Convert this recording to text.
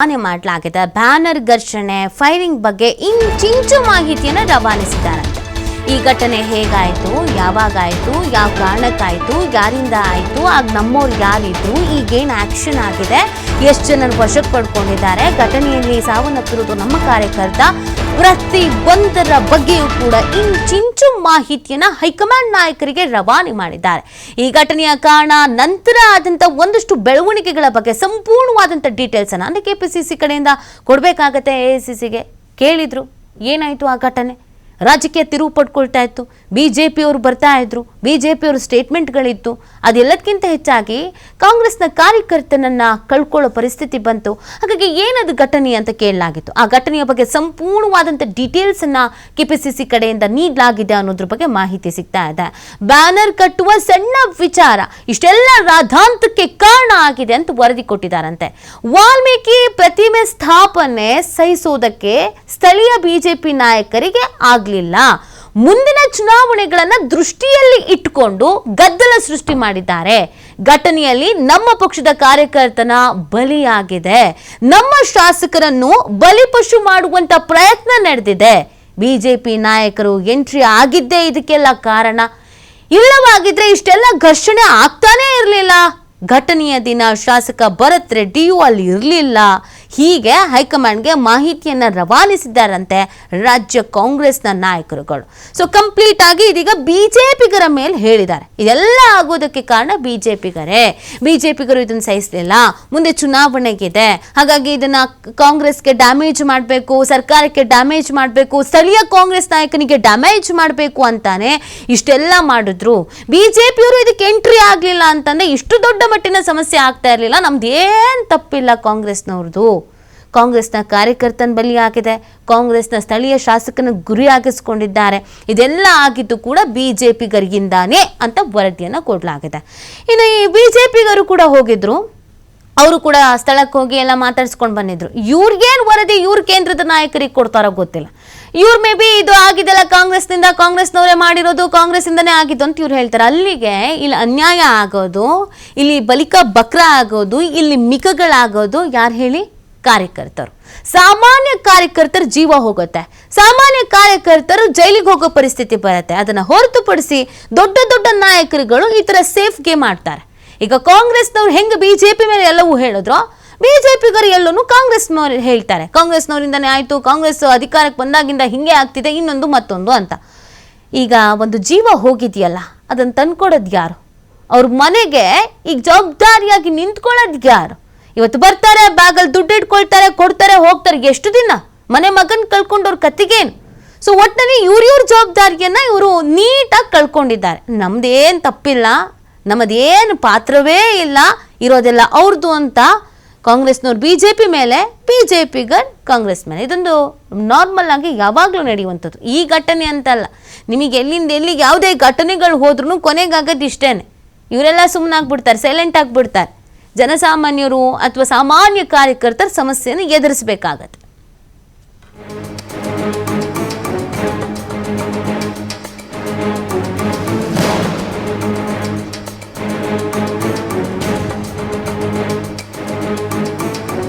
ಮಾಡಲಾಗಿದೆ. ಬ್ಯಾನರ್ ಘರ್ಷಣೆ ಫೈರಿಂಗ್ ಬಗ್ಗೆ ಇಂಚಿಂಚು ಮಾಹಿತಿಯನ್ನು ರವಾನಿಸಿದ್ದಾರಂತೆ ಈ ಘಟನೆ ಹೇಗಾಯಿತು? ಯಾವಾಗಾಯಿತು? ಯಾವ ಕಾರಣಕ್ಕಾಯಿತು? ಯಾರಿಂದ ಆಯಿತು? ಆಗ ನಮ್ಮವ್ರು ಯಾರಿದ್ರು? ಈಗೇನು ಆಕ್ಷನ್ ಆಗಿದೆ? ಎಷ್ಟು ಜನರು ವಶಕ್ಕೆ ಪಡ್ಕೊಂಡಿದ್ದಾರೆ? ಘಟನೆಯಲ್ಲಿ ಸಾವನ್ನಪ್ಪಿರುವುದು ನಮ್ಮ ಕಾರ್ಯಕರ್ತ ಪ್ರತಿ ಒಂದರ ಬಗ್ಗೆಯೂ ಕೂಡ ಇಂಚಿಂಚು ಮಾಹಿತಿಯನ್ನ ಹೈಕಮಾಂಡ್ ನಾಯಕರಿಗೆ ರವಾನೆ ಮಾಡಿದ್ದಾರೆ. ಈ ಘಟನೆಯ ಕಾರಣ ನಂತರ ಆದಂತ ಒಂದಷ್ಟು ಬೆಳವಣಿಗೆಗಳ ಬಗ್ಗೆ ಸಂಪೂರ್ಣವಾದಂಥ ಡೀಟೇಲ್ಸ್ ಅನ್ನ ಸಿ ಕೆಪಿಸಿಸಿ ಕಡೆಯಿಂದ ಕೊಡಬೇಕಾಗತ್ತೆ ಎ ಸಿಗೆ ಕೇಳಿದ್ರು, ಏನಾಯ್ತು ಆ ಘಟನೆ? ರಾಜಕೀಯ ತಿರುವು ಪಡ್ಕೊಳ್ತಾ ಇತ್ತು. ಬಿ ಜೆ ಪಿಯವರು ಬರ್ತಾ ಇದ್ರು. ಬಿ ಜೆ ಪಿಯವರು ಸ್ಟೇಟ್ಮೆಂಟ್ಗಳಿತ್ತು. ಅದೆಲ್ಲದಕ್ಕಿಂತ ಹೆಚ್ಚಾಗಿ ಕಾಂಗ್ರೆಸ್ನ ಕಾರ್ಯಕರ್ತನನ್ನ ಕಳ್ಕೊಳ್ಳೋ ಪರಿಸ್ಥಿತಿ ಬಂತು. ಹಾಗಾಗಿ ಏನದು ಘಟನೆ ಅಂತ ಕೇಳಲಾಗಿತ್ತು. ಆ ಘಟನೆಯ ಬಗ್ಗೆ ಸಂಪೂರ್ಣವಾದಂಥ ಡೀಟೇಲ್ಸ್ ಅನ್ನ ಕೆಪಿಸಿಸಿ ಕಡೆಯಿಂದ ನೀಡಲಾಗಿದೆ ಅನ್ನೋದ್ರ ಬಗ್ಗೆ ಮಾಹಿತಿ ಸಿಗ್ತಾ ಇದೆ. ಬ್ಯಾನರ್ ಕಟ್ಟುವ ಸಣ್ಣ ವಿಚಾರ. ಇಷ್ಟೆಲ್ಲ ರಾಧಾಂತಕ್ಕೆ ಕಾರಣ ಆಗಿದೆ ಅಂತ ವರದಿ ಕೊಟ್ಟಿದ್ದಾರಂತೆ. ವಾಲ್ಮೀಕಿ ಪ್ರತಿಮೆ ಸ್ಥಾಪನೆ ಸಹಿಸೋದಕ್ಕೆ ಸ್ಥಳೀಯ ಬಿಜೆಪಿ ನಾಯಕರಿಗೆ ಆಗ್ಲಿಲ್ಲ. ಮುಂದಿನ ಚುನಾವಣೆಗಳನ್ನ ದೃಷ್ಟಿಯಲ್ಲಿ ಇಟ್ಟುಕೊಂಡು ಗದ್ದಲ ಸೃಷ್ಟಿ ಮಾಡಿದ್ದಾರೆ. ಘಟನೆಯಲ್ಲಿ ನಮ್ಮ ಪಕ್ಷದ ಕಾರ್ಯಕರ್ತನ ಬಲಿಯಾಗಿದೆ. ನಮ್ಮ ಶಾಸಕರನ್ನು ಬಲಿಪಶು ಮಾಡುವಂತ ಪ್ರಯತ್ನ ನಡೆದಿದೆ. ಬಿಜೆಪಿ ನಾಯಕರು ಎಂಟ್ರಿ ಆಗಿದ್ದೇ ಇದಕ್ಕೆಲ್ಲ ಕಾರಣ? ಇಲ್ಲವಾಗಿದ್ರೆ ಇಷ್ಟೆಲ್ಲ ಘರ್ಷಣೆ ಆಗ್ತಾನೇ ಇರಲಿಲ್ಲ. ಘಟನೆಯ ದಿನ ಶಾಸಕ ಭರತ್ ರೆಡ್ಡಿಯೂ ಅಲ್ಲಿ ಇರಲಿಲ್ಲ. ಹೀಗೆ ಹೈಕಮಾಂಡ್ಗೆ ಮಾಹಿತಿಯನ್ನು ರವಾನಿಸಿದ್ದಾರಂತೆ ರಾಜ್ಯ ಕಾಂಗ್ರೆಸ್ನ ನಾಯಕರುಗಳು. ಸೊ ಕಂಪ್ಲೀಟ್ ಆಗಿ ಇದೀಗ ಬಿಜೆಪಿಗರ ಮೇಲೆ ಹೇಳಿದ್ದಾರೆ. ಇದೆಲ್ಲ ಆಗೋದಕ್ಕೆ ಕಾರಣ ಬಿಜೆಪಿಗರೇ. ಬಿಜೆಪಿಗರು ಇದನ್ನು ಸಹಿಸಲಿಲ್ಲ. ಮುಂದೆ ಚುನಾವಣೆಗಿದೆ. ಹಾಗಾಗಿ ಇದನ್ನ ಕಾಂಗ್ರೆಸ್ಗೆ ಡ್ಯಾಮೇಜ್ ಮಾಡಬೇಕು, ಸರ್ಕಾರಕ್ಕೆ ಡ್ಯಾಮೇಜ್ ಮಾಡಬೇಕು, ಸ್ಥಳೀಯ ಕಾಂಗ್ರೆಸ್ ನಾಯಕನಿಗೆ ಡ್ಯಾಮೇಜ್ ಮಾಡಬೇಕು ಅಂತಾನೆ ಇಷ್ಟೆಲ್ಲ ಮಾಡಿದ್ರು. ಬಿಜೆಪಿಯವರು ಇದಕ್ಕೆ ಎಂಟ್ರಿ ಆಗಲಿಲ್ಲ ಅಂತಂದ್ರೆ ಇಷ್ಟು ದೊಡ್ಡ ಮಟ್ಟಿನ ಸಮಸ್ಯೆ ಆಗ್ತಾ ಇರಲಿಲ್ಲ. ನಮ್ದು ಏನು ತಪ್ಪಿಲ್ಲ ಕಾಂಗ್ರೆಸ್ನವ್ರದ್ದು ಕಾಂಗ್ರೆಸ್ನ ಕಾರ್ಯಕರ್ತನ ಬಲಿಯಾಗಿದೆ ಕಾಂಗ್ರೆಸ್ನ ಸ್ಥಳೀಯ ಶಾಸಕನ ಗುರಿಯಾಗಿಸಿಕೊಂಡಿದ್ದಾರೆ ಇದೆಲ್ಲ ಆಗಿದ್ದು ಕೂಡ ಬಿಜೆಪಿಗರಿಗಿಂದಾನೇ ಅಂತ ವರದಿಯನ್ನು ಕೊಡಲಾಗಿದೆ. ಇನ್ನು ಈ ಬಿಜೆಪಿಗರು ಕೂಡ ಹೋಗಿದ್ರು. ಅವರು ಕೂಡ ಸ್ಥಳಕ್ಕೆ ಹೋಗಿ ಎಲ್ಲ ಮಾತಾಡ್ಸ್ಕೊಂಡು ಬಂದಿದ್ರು. ಇವ್ರಿಗೇನು ವರದಿ, ಇವ್ರ ಕೇಂದ್ರದ ನಾಯಕರಿಗೆ ಕೊಡ್ತಾರೋ ಗೊತ್ತಿಲ್ಲ. ಇವ್ರು ಮೇ ಬಿ ಇದು ಆಗಿದೆಲ್ಲ ಕಾಂಗ್ರೆಸ್ನಿಂದ, ಕಾಂಗ್ರೆಸ್ನವರೇ ಮಾಡಿರೋದು, ಕಾಂಗ್ರೆಸ್ಸಿಂದನೇ ಆಗಿದ್ದು ಅಂತ ಇವ್ರು ಹೇಳ್ತಾರೆ. ಅಲ್ಲಿಗೆ ಇಲ್ಲಿ ಅನ್ಯಾಯ ಆಗೋದು, ಇಲ್ಲಿ ಬಲಿಕ ಬಕ್ರ ಆಗೋದು, ಇಲ್ಲಿ ಮಿಕಗಳಾಗೋದು ಯಾರು ಹೇಳಿ? ಕಾರ್ಯಕರ್ತರು. ಸಾಮಾನ್ಯ ಕಾರ್ಯಕರ್ತರ ಜೀವ ಹೋಗುತ್ತೆ. ಸಾಮಾನ್ಯ ಕಾರ್ಯಕರ್ತರು ಜೈಲಿಗೆ ಹೋಗೋ ಪರಿಸ್ಥಿತಿ ಬರುತ್ತೆ. ಅದನ್ನು ಹೊರತುಪಡಿಸಿ ದೊಡ್ಡ ದೊಡ್ಡ ನಾಯಕರುಗಳು ಈ ಥರ ಸೇಫ್ಗೆ ಮಾಡ್ತಾರೆ ಈಗ ಕಾಂಗ್ರೆಸ್ನವ್ರು ಹೆಂಗೆ ಬಿ ಜೆ ಪಿ ಮೇಲೆ ಎಲ್ಲವೂ ಹೇಳಿದ್ರು, ಬಿಜೆಪಿಗರು ಎಲ್ಲೂ ಕಾಂಗ್ರೆಸ್ನವ್ರು ಹೇಳ್ತಾರೆ. ಕಾಂಗ್ರೆಸ್ನವರಿಂದನೇ ಆಯಿತು, ಕಾಂಗ್ರೆಸ್ ಅಧಿಕಾರಕ್ಕೆ ಬಂದಾಗಿಂದ ಹಿಂಗೆ ಆಗ್ತಿದೆ, ಇನ್ನೊಂದು ಮತ್ತೊಂದು ಅಂತ. ಈಗ ಒಂದು ಜೀವ ಹೋಗಿದೆಯಲ್ಲ, ಅದನ್ನು ತಂದ್ಕೊಡೋದು ಯಾರು? ಅವ್ರ ಮನೆಗೆ ಈಗ ಜವಾಬ್ದಾರಿಯಾಗಿ ನಿಂತ್ಕೊಳ್ಳೋದು ಯಾರು? ಇವತ್ತು ಬರ್ತಾರೆ ಬ್ಯಾಗಲ್ಲಿ ದುಡ್ಡು ಇಟ್ಕೊಳ್ತಾರೆ, ಕೊಡ್ತಾರೆ, ಹೋಗ್ತಾರೆ. ಎಷ್ಟು ದಿನ? ಮನೆ ಮಗನ್ ಕಳ್ಕೊಂಡವ್ರ ಕತ್ತಿಗೇನು? ಸೊ ಒಟ್ಟಿನಲ್ಲಿ ಇವ್ರಿವ್ರ ಇವ್ರ ಜವಾಬ್ದಾರಿಯನ್ನ ಇವರು ನೀಟಾಗಿ ಕಳ್ಕೊಂಡಿದ್ದಾರೆ. ನಮ್ದೇನು ತಪ್ಪಿಲ್ಲ, ನಮ್ಮದೇನು ಪಾತ್ರವೇ ಇಲ್ಲ, ಇರೋದೆಲ್ಲ ಅವ್ರದ್ದು ಅಂತ ಕಾಂಗ್ರೆಸ್ನವ್ರು ಬಿ ಜೆ ಪಿ ಮೇಲೆ ಬಿ ಜೆ ಪಿಗರ್ ಕಾಂಗ್ರೆಸ್ ಮೇಲೆ. ಇದೊಂದು ನಾರ್ಮಲ್ ಆಗಿ ಯಾವಾಗಲೂ ನಡೆಯುವಂಥದ್ದು. ಈ ಘಟನೆ ಅಂತಲ್ಲ. ನಿಮಗೆ ಎಲ್ಲಿಂದ ಎಲ್ಲಿಗೆ ಯಾವುದೇ ಘಟನೆಗಳು ಹೋದ್ರೂ ಕೊನೆಗಾಗೋದು ಇಷ್ಟೇ ಇವರೆಲ್ಲ ಸುಮ್ಮನಾಗ್ಬಿಡ್ತಾರೆ ಸೈಲೆಂಟ್ ಆಗಿಬಿಡ್ತಾರೆ. ಜನಸಾಮಾನ್ಯರು ಅಥವಾ ಸಾಮಾನ್ಯ ಕಾರ್ಯಕರ್ತರ ಸಮಸ್ಯೆಯನ್ನು ಎದುರಿಸಬೇಕಾಗತ್ತೆ.